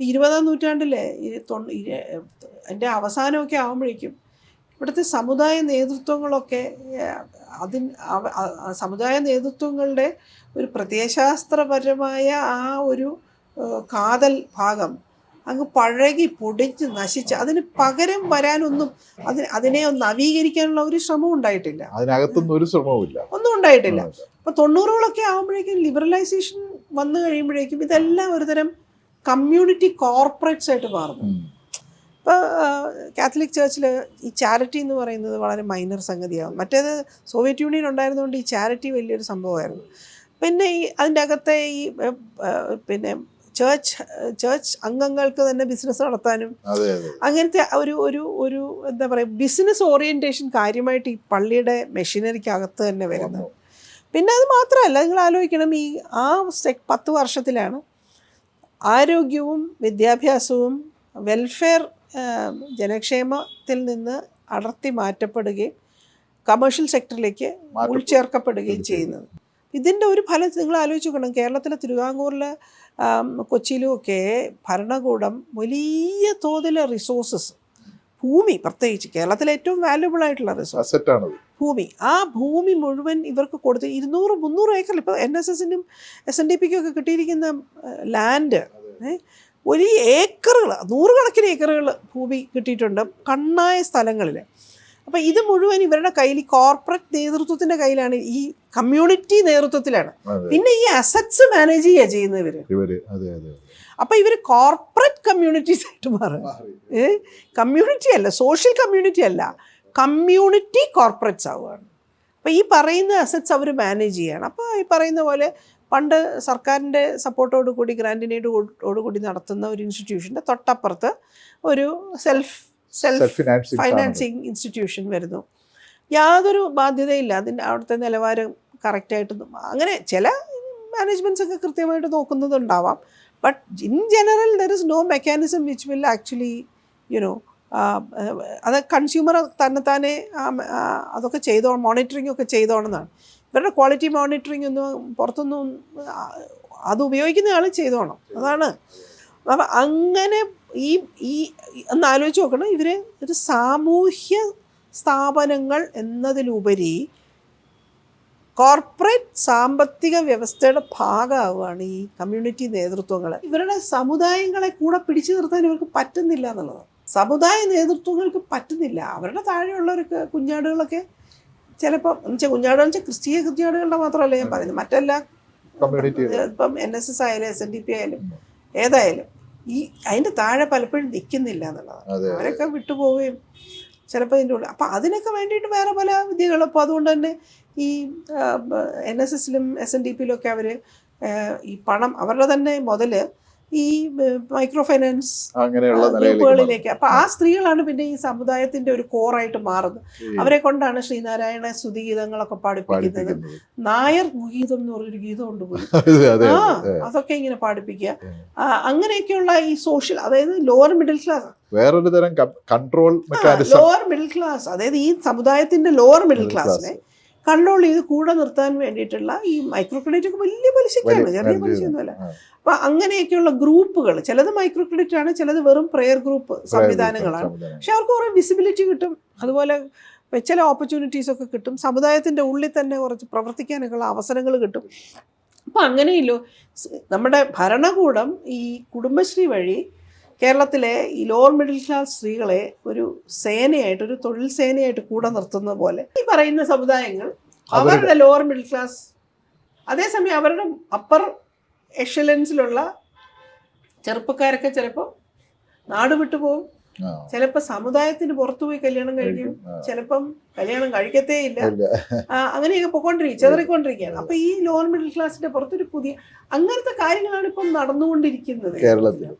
ഇരുപതാം നൂറ്റാണ്ടിലെ എന്റെ അവസാനമൊക്കെ ആകുമ്പോഴേക്കും ഇവിടുത്തെ സമുദായ നേതൃത്വങ്ങളൊക്കെ അതിന് സമുദായ നേതൃത്വങ്ങളുടെ ഒരു പ്രത്യയശാസ്ത്രപരമായ ആ ഒരു കാതൽ ഭാഗം അങ്ങ് പഴകി പൊടിച്ച് നശിച്ച് അതിന് പകരം വരാനൊന്നും അതിന് അതിനെ ഒന്ന് നവീകരിക്കാനുള്ള ഒരു ശ്രമവും ഉണ്ടായിട്ടില്ല. അതിനകത്തൊന്നും ഒരു ശ്രമവുമില്ല. ഒന്നും ഉണ്ടായിട്ടില്ല. അപ്പോൾ തൊണ്ണൂറുകളൊക്കെ ആകുമ്പോഴേക്കും ലിബറലൈസേഷൻ വന്നു കഴിയുമ്പോഴേക്കും ഇതെല്ലാം ഒരുതരം കമ്മ്യൂണിറ്റി കോർപ്പറേറ്റ്സ് ആയിട്ട് മാറുന്നു. ഇപ്പോൾ കാത്തലിക് ചേർച്ചിൽ ഈ ചാരിറ്റി എന്ന് പറയുന്നത് വളരെ മൈനർ സംഗതിയാകും മറ്റേത് സോവിയറ്റ് യൂണിയൻ ഉണ്ടായിരുന്നുകൊണ്ട് ഈ ചാരിറ്റി വലിയൊരു സംഭവമായിരുന്നു. പിന്നെ ഈ അതിന്റെ അകത്തെ ഈ പിന്നെ ചേർച്ച് ചേർച്ച് അംഗങ്ങൾക്ക് തന്നെ ബിസിനസ് നടത്താനും അങ്ങനത്തെ ഒരു ഒരു ഒരു എന്താ പറയുക ബിസിനസ് ഓറിയന്റേഷൻ കാര്യമായിട്ട് ഈ പള്ളിയുടെ മെഷീനറിക്കകത്ത് തന്നെ വരുന്നത്. പിന്നെ അത് മാത്രമല്ല നിങ്ങൾ ആലോചിക്കണം ഈ ആ പത്ത് വർഷത്തിലാണ് ആരോഗ്യവും വിദ്യാഭ്യാസവും വെൽഫെയർ ജനക്ഷേമത്തിൽ നിന്ന് അടർത്തി മാറ്റപ്പെടുകയും കമേഴ്ഷ്യൽ സെക്ടറിലേക്ക്. ഉൾച്ചേർക്കപ്പെടുകയും ചെയ്യുന്നത് ഇതിന്റെ ഒരു ഫലം നിങ്ങൾ ആലോചിച്ച് നോക്കണം കേരളത്തിലെ തിരുവാങ്കൂറിൽ കൊച്ചിയിലും ഒക്കെ ഭരണകൂടം വലിയ തോതിൽ റിസോഴ്സസ് ഭൂമി പ്രത്യേകിച്ച് കേരളത്തിലെ ഏറ്റവും വാല്യുബിൾ ആയിട്ടുള്ള റിസോഴ്സ് ആണ് ഭൂമി. ആ ഭൂമി മുഴുവൻ ഇവർക്ക് കൊടുത്ത് ഇരുന്നൂറ് മുന്നൂറ് ഏക്കർ ഇപ്പോൾ എൻ എസ് എസിനും എസ് എൻ ഡി പിക്കും ഒക്കെ കിട്ടിയിരിക്കുന്ന ലാൻഡ് വലിയ ഏക്കറുകൾ നൂറുകണക്കിന് ഏക്കറുകൾ ഭൂമി കിട്ടിയിട്ടുണ്ട് കണ്ണായ സ്ഥലങ്ങളിൽ അപ്പോൾ ഇത് മുഴുവൻ ഇവരുടെ കയ്യിൽ കോർപ്പറേറ്റ് നേതൃത്വത്തിന്റെ കയ്യിലാണ് ഈ കമ്മ്യൂണിറ്റി നേതൃത്വത്തിലാണ്. പിന്നെ ഈ അസറ്റ്സ് മാനേജ് ചെയ്യുക ചെയ്യുന്നവർ അപ്പോൾ ഇവർ കോർപ്പറേറ്റ് കമ്മ്യൂണിറ്റീസ് ആയിട്ട് മാറുക. ഏ? കമ്മ്യൂണിറ്റി അല്ല സോഷ്യൽ കമ്മ്യൂണിറ്റി അല്ല. കമ്മ്യൂണിറ്റി കോർപ്പറേറ്റ്സ് ആവുകയാണ്. അപ്പോൾ ഈ പറയുന്ന അസറ്റ്സ് അവർ മാനേജ് ചെയ്യണം. അപ്പോൾ ഈ പറയുന്ന പോലെ പണ്ട് സർക്കാരിന്റെ സപ്പോർട്ടോട് കൂടി ഗ്രാൻഡിനേറ്റോട് കൂടി നടത്തുന്ന ഒരു ഇൻസ്റ്റിറ്റ്യൂഷന്റെ തൊട്ടപ്പുറത്ത് ഒരു self self self financing institution വരുന്നു. യാതൊരു ബാധ്യതയില്ല. അതിന്റെ അവിടുത്തെ നിലവാരം കറക്റ്റായിട്ട് അങ്ങനെ ചില മാനേജ്മെന്റ്സ് ഒക്കെ കൃത്യമായിട്ട് നോക്കുന്നതുണ്ടാവാം. But in general there is no mechanism which will actually you know അത് കൺസ്യൂമർ തന്നെത്താനെ അതൊക്കെ ചെയ്തോ മോണിറ്ററിംഗ് ഒക്കെ ചെയ്തോണമെന്നാണ് ഇവരുടെ ക്വാളിറ്റി മോണിറ്ററിംഗ് ഒന്നും പുറത്തൊന്നും അത് ഉപയോഗിക്കുന്ന ആൾ ചെയ്തോണം. അതാണ്. അപ്പം അങ്ങനെ ഈ ഈ ഒന്ന് ആലോചിച്ച് നോക്കണം. ഇവർ ഒരു സാമൂഹ്യ സ്ഥാപനങ്ങൾ എന്നതിലുപരി കോർപ്പറേറ്റ് സാമ്പത്തിക വ്യവസ്ഥയുടെ ഭാഗമാവുകയാണ് ഈ കമ്മ്യൂണിറ്റി നേതൃത്വങ്ങൾ. ഇവരുടെ സമുദായങ്ങളെ കൂടെ പിടിച്ചു നിർത്താൻ ഇവർക്ക് പറ്റുന്നില്ല എന്നുള്ളത്. സമുദായ നേതൃത്വങ്ങൾക്ക് പറ്റുന്നില്ല. അവരുടെ താഴെയുള്ളവർക്ക് കുഞ്ഞാടുകളൊക്കെ ചിലപ്പോൾ എന്നുവെച്ചാൽ കുഞ്ഞാടുകൾ വെച്ചാൽ ക്രിസ്തീയ കുഞ്ഞാടുകളുടെ മാത്രമല്ല ഞാൻ പറയുന്നത്. മറ്റെല്ലാ ഇപ്പം എൻ എസ് എസ് ആയാലും എസ് എൻ ഡി പി ആയാലും ഏതായാലും ഈ അതിന്റെ താഴെ പലപ്പോഴും നിൽക്കുന്നില്ല എന്നുള്ളതാണ് അവരൊക്കെ വിട്ടുപോവുകയും ചിലപ്പോൾ ഇതിന്റെ ഉള്ളിൽ. അപ്പം അതിനൊക്കെ വേണ്ടിയിട്ട് വേറെ പല വിദ്യകളും അപ്പോൾ അതുകൊണ്ട് തന്നെ ഈ എൻ എസ് എസിലും എസ് എൻ ഡി പിയിലും ഒക്കെ അവർ ഈ പണം അവരുടെ തന്നെ മുതൽ ഈ മൈക്രോ ഫൈനാൻസ് ഗ്രൂപ്പുകളിലേക്ക്. അപ്പൊ ആ സ്ത്രീകളാണ് പിന്നെ ഈ സമുദായത്തിന്റെ ഒരു കോറായിട്ട് മാറുന്നത്. അവരെ കൊണ്ടാണ് ശ്രീനാരായണ സ്തുതിഗീതങ്ങളൊക്കെ പാടിപ്പിക്കുന്നത്. നായർ ഗീതം എന്ന് പറഞ്ഞൊരു ഗീതം ഉണ്ട് ആ അതൊക്കെ ഇങ്ങനെ പാടിപ്പിക്കുക. അങ്ങനെയൊക്കെയുള്ള ഈ സോഷ്യൽ അതായത് ലോവർ മിഡിൽ ക്ലാസ്. വേറൊരു തരം കൺട്രോൾ ലോവർ മിഡിൽ ക്ലാസ്. അതായത് ഈ സമുദായത്തിന്റെ ലോവർ മിഡിൽ ക്ലാസ്സിനെ കൺട്രോൾ ചെയ്ത് കൂടെ നിർത്താൻ വേണ്ടിയിട്ടുള്ള ഈ മൈക്രോ ക്രെഡിറ്റ് ഒക്കെ വലിയ പലിശക്കാണ് ചെറിയ പലിശയൊന്നുമല്ല. അപ്പൊ അങ്ങനെയൊക്കെയുള്ള ഗ്രൂപ്പുകൾ ചിലത് മൈക്രോ ക്രെഡിറ്റ് ആണ് ചിലത് വെറും പ്രെയർ ഗ്രൂപ്പ് സംവിധാനങ്ങളാണ്. പക്ഷെ അവർക്ക് കുറേ വിസിബിലിറ്റി കിട്ടും. അതുപോലെ ചില ഓപ്പർച്യൂണിറ്റീസ് ഒക്കെ കിട്ടും. സമുദായത്തിന്റെ ഉള്ളിൽ തന്നെ കുറച്ച് പ്രവർത്തിക്കാനൊക്കെയുള്ള അവസരങ്ങൾ കിട്ടും. അപ്പം അങ്ങനെയല്ലോ. നമ്മുടെ ഭരണകൂടം ഈ കുടുംബശ്രീ വഴി കേരളത്തിലെ ഈ ലോവർ മിഡിൽ ക്ലാസ് സ്ത്രീകളെ ഒരു സേനയായിട്ട് ഒരു തൊഴിൽ സേനയായിട്ട് കൂടെ നിർത്തുന്ന പോലെ ഈ പറയുന്ന സമുദായങ്ങൾ അവരുടെ ലോവർ മിഡിൽ ക്ലാസ് അതേസമയം അവരുടെ അപ്പർ എഷലൻസിലുള്ള ചെറുപ്പക്കാരൊക്കെ ചിലപ്പോൾ നാട് വിട്ടു പോകും. ചിലപ്പോൾ സമുദായത്തിന് പുറത്തു പോയി കല്യാണം കഴിക്കും. ചിലപ്പം കല്യാണം കഴിക്കത്തേ ഇല്ല. അങ്ങനെയൊക്കെ പൊക്കോണ്ടിരിക്കും ചെതറിക്കൊണ്ടിരിക്കുകയാണ്. അപ്പൊ ഈ ലോവർ മിഡിൽ ക്ലാസിന്റെ പുറത്തൊരു പുതിയ അങ്ങനത്തെ കാര്യങ്ങളാണ് ഇപ്പം നടന്നുകൊണ്ടിരിക്കുന്നത്. കേരളത്തിൽ.